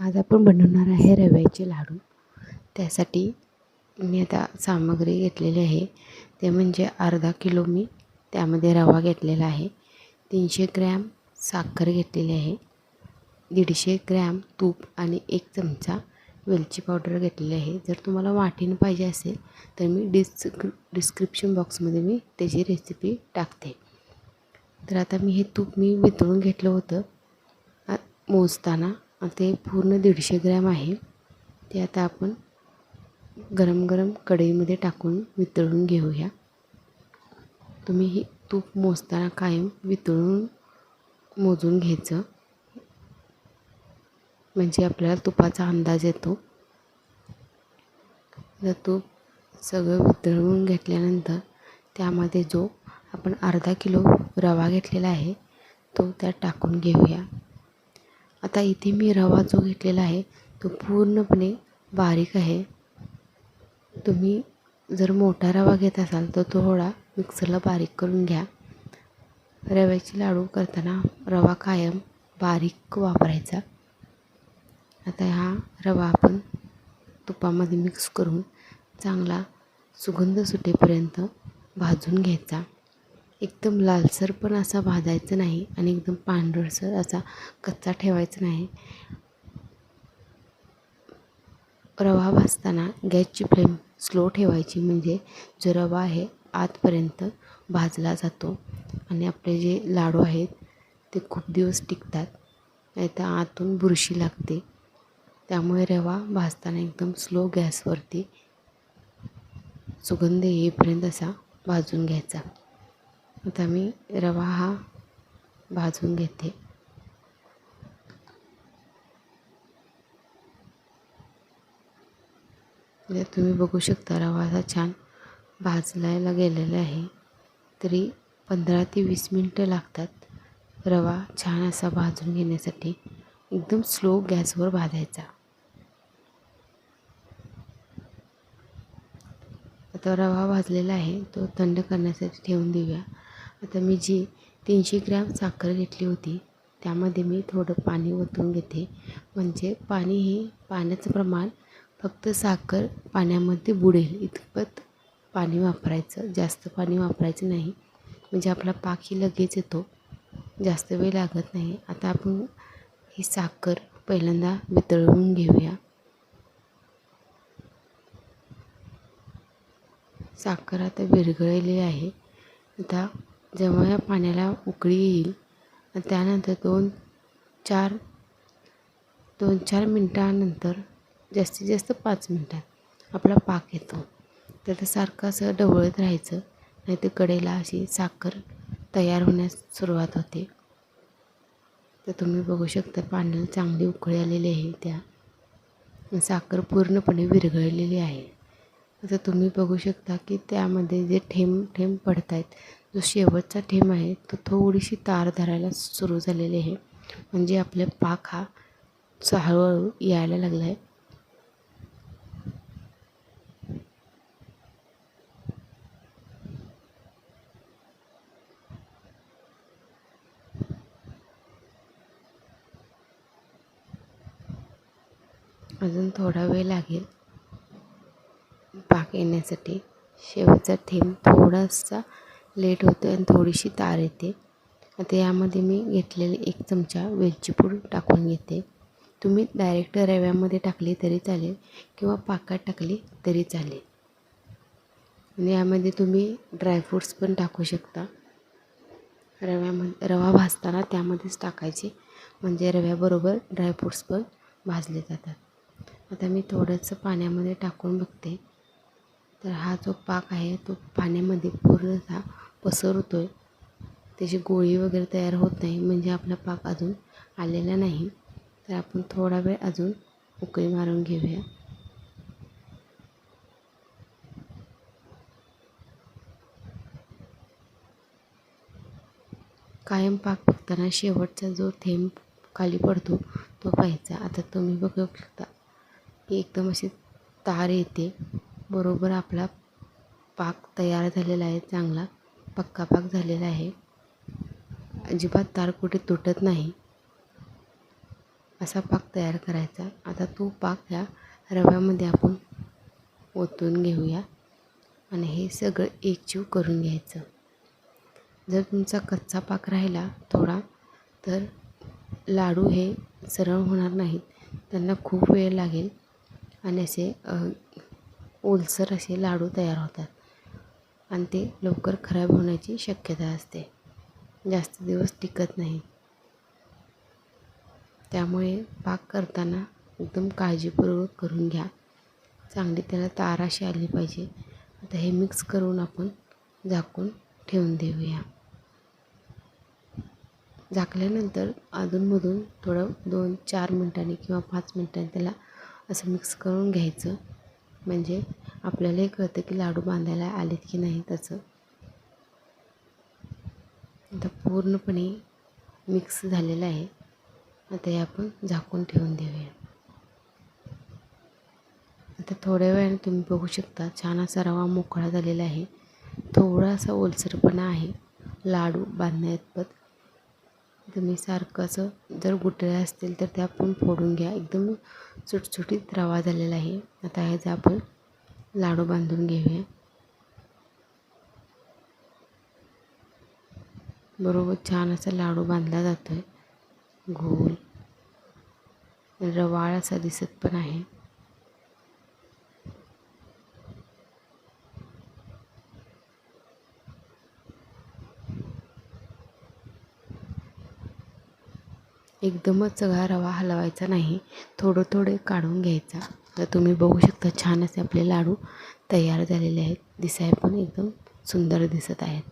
आज आपण बनवणार आहे रव्याचे लाडू. त्यासाठी मी आता सामग्री घेतलेली आहे. ते म्हणजे अर्धा किलो मी त्यामध्ये रवा घेतलेला आहे. तीनशे ग्रॅम साखर घेतलेली आहे. दीडशे ग्रॅम तूप आणि एक चमचा वेलची पावडर घेतलेली आहे. जर तुम्हाला वाटीनं पाहिजे असेल तर मी डिस्क्रि डिस्क्रिप्शन बॉक्समध्ये मी त्याची रेसिपी टाकते. तर आता मी हे तूप मी वितळून घेतलं होतं. मोजताना ते पूर्ण दीडशे ग्रॅम आहे. ते आता आपण गरम गरम कढईमध्ये टाकून वितळून घेऊया. तुम्ही ही तूप मोजताना कायम वितळून मोजून घ्यायचं. म्हणजे आपल्याला तुपाचा अंदाज येतो. जर तूप सगळं वितळून घेतल्यानंतर त्यामध्ये जो आपण अर्धा किलो रवा घेतलेला आहे तो त्यात टाकून घेऊया. आता इथे मी रवा जो घेतलेला आहे तो पूर्णपणे बारीक आहे. तुम्ही जर मोठा रवा घेत असाल तर तो थोडा मिक्सरला बारीक करून घ्या. रव्याचे लाडू करताना रवा कायम बारीक वापरायचा. आता हा रवा आपण तुपामध्ये मिक्स करून चांगला सुगंध सुटेपर्यंत भाजून घ्यायचा. एकदम लालसर पण असा भाजायचं नाही आणि एकदम पांढरसर असा कच्चा ठेवायचा नाही. रवा भाजताना गॅसची फ्लेम स्लो ठेवायची म्हणजे जो रवा आहे आतपर्यंत भाजला जातो आणि आपले जे लाडू आहेत ते खूप दिवस टिकतात नाही तर आतून बुरशी लागते. त्यामुळे रवा भाजताना एकदम स्लो गॅसवरती सुगंध येईपर्यंत असा भाजून घ्यायचा. आता मी रवा हा भाजून घेते. तुम्ही बघू शकता रवा असा छान भाजलायला गेलेला आहे. तरी पंधरा ते वीस मिनटं लागतात रवा छान असा भाजून घेण्यासाठी. एकदम स्लो गॅसवर भाजायचा. आता रवा भाजलेला आहे तो थंड करण्यासाठी ठेवून देऊया. आता मी जी तीनशे ग्रॅम साखर घेतली होती त्यामध्ये मी थोडं पाणी ओतून घेते. म्हणजे पाणी हे पाण्याचं प्रमाण फक्त साखर पाण्यामध्ये बुडेल इतपत पाणी वापरायचं जास्त पाणी वापरायचं नाही. म्हणजे आपला पाकही लगेच येतो जास्त वेळ लागत नाही. आता आपण ही साखर पहिल्यांदा वितळवून घेऊया. साखर आता विरघळलेली आहे. आता जेव्हा या पाण्याला उकळी येईल त्यानंतर दोन चार दोन चार मिनटानंतर जास्तीत जास्त पाच मिनटात आपला पाक येतो. तर सारखं असं ढवळत राहायचं नाही तर कडेला अशी साखर तयार होण्यास सुरुवात होते. तर तुम्ही बघू शकता पाण्याला चांगली उकळी आलेली आहे त्या. साखर पूर्णपणे विरघळलेली आहे. आता तुम्ही बघू शकता की त्यामध्ये जे ठेंब ठेंब पडत आहेत जो शेवटचा ठेंब आहे तो थोडीशी तार धरायला सुरू झालेली आहे. म्हणजे आपल्या पाक हा हळूहळू यायला लागला आहे अजून थोडा वेळ लागेल. पाक येण्यासाठी शेवटचा थेंब थोडासा लेट होतो आणि थोडीशी तार येते. आता यामध्ये मी घेतलेले एक चमचा वेलची पूड टाकून घेते. तुम्ही डायरेक्ट रव्यामध्ये टाकली तरी चालेल किंवा पाकात टाकली तरी चालेल. आणि यामध्ये तुम्ही ड्रायफ्रूट्स पण टाकू शकता. रव्यामध्ये रवा भाजताना त्यामध्येच टाकायचे. म्हणजे रव्याबरोबर ड्रायफ्रूट्स पण भाजले जातात. आता मी थोडंसं पाण्यामध्ये टाकून बघते. तर हा जो पाक आहे तो पाण्यामध्ये पूर्णतः पसरतो आहे त्याची गोळी वगैरे तयार होत नाही म्हणजे आपला पाक अजून आलेला नाही. तर आपण थोडा वेळ अजून उकळी मारून घेऊया. कायम पाक बघताना शेवटचा जो थेंब खाली पडतो तो पाहायचा. आता तुम्ही बघू शकता की एकदम अशी तार येते. बरोबर आपला पाक तयार झालेला आहे चांगला पक्का पाक झालेला आहे. अजिबात तार कुठे तुटत नाही. असा पाक तयार करायचा. आता तो पाक ह्या रव्यामध्ये आपण ओतून घेऊया आणि हे सगळं एकजीव करून घ्यायचं. जर तुमचा कच्चा पाक राहिला थोडा तर लाडू हे सरळ होणार नाहीत. त्यांना खूप वेळ लागेल आणि असे ओलसर असे लाडू तयार होतात आणि ते लवकर खराब होण्याची शक्यता असते. जास्त दिवस टिकत नाही. त्यामुळे पाक करताना एकदम काळजीपूर्वक करून घ्या. चांगली त्याला तार अशी आली पाहिजे. आता हे मिक्स करून आपण झाकून ठेवून देऊया. झाकल्यानंतर अधूनमधून थोडं दोन चार मिनटांनी किंवा पाच मिनटांनी त्याला असं मिक्स करून घ्यायचं. म्हणजे आपल्यालाही कळतं की लाडू बांधायला आलेत की नाही त्याचं आता पूर्णपणे मिक्स झालेलं आहे. आता हे आपण झाकून ठेवून देऊया. आता थोड्या वेळाने तुम्ही बघू शकता छान असा रवा मोकळा झालेला आहे. थोडासा ओलसरपणा आहे लाडू बांधण्यात तुम्ही सारखं असं जर गुटळ्या असतील तर त्या आपण फोडून घ्या. एकदम सुटसुटीत रवा झालेला आहे. आता ह्याचा आपण लाडू बांधून घेऊया. बरोबर छान असा लाडू बांधला जातो आहे गोल रवाळ असा दिसत पण आहे. एकदमच सगळा रवा हलवायचा नाही. थोडं थोडे काढून घ्यायचा. तर तुम्ही बघू शकता छान असे आपले लाडू तयार झालेले आहेत. दिसाय पण एकदम सुंदर दिसत आहेत.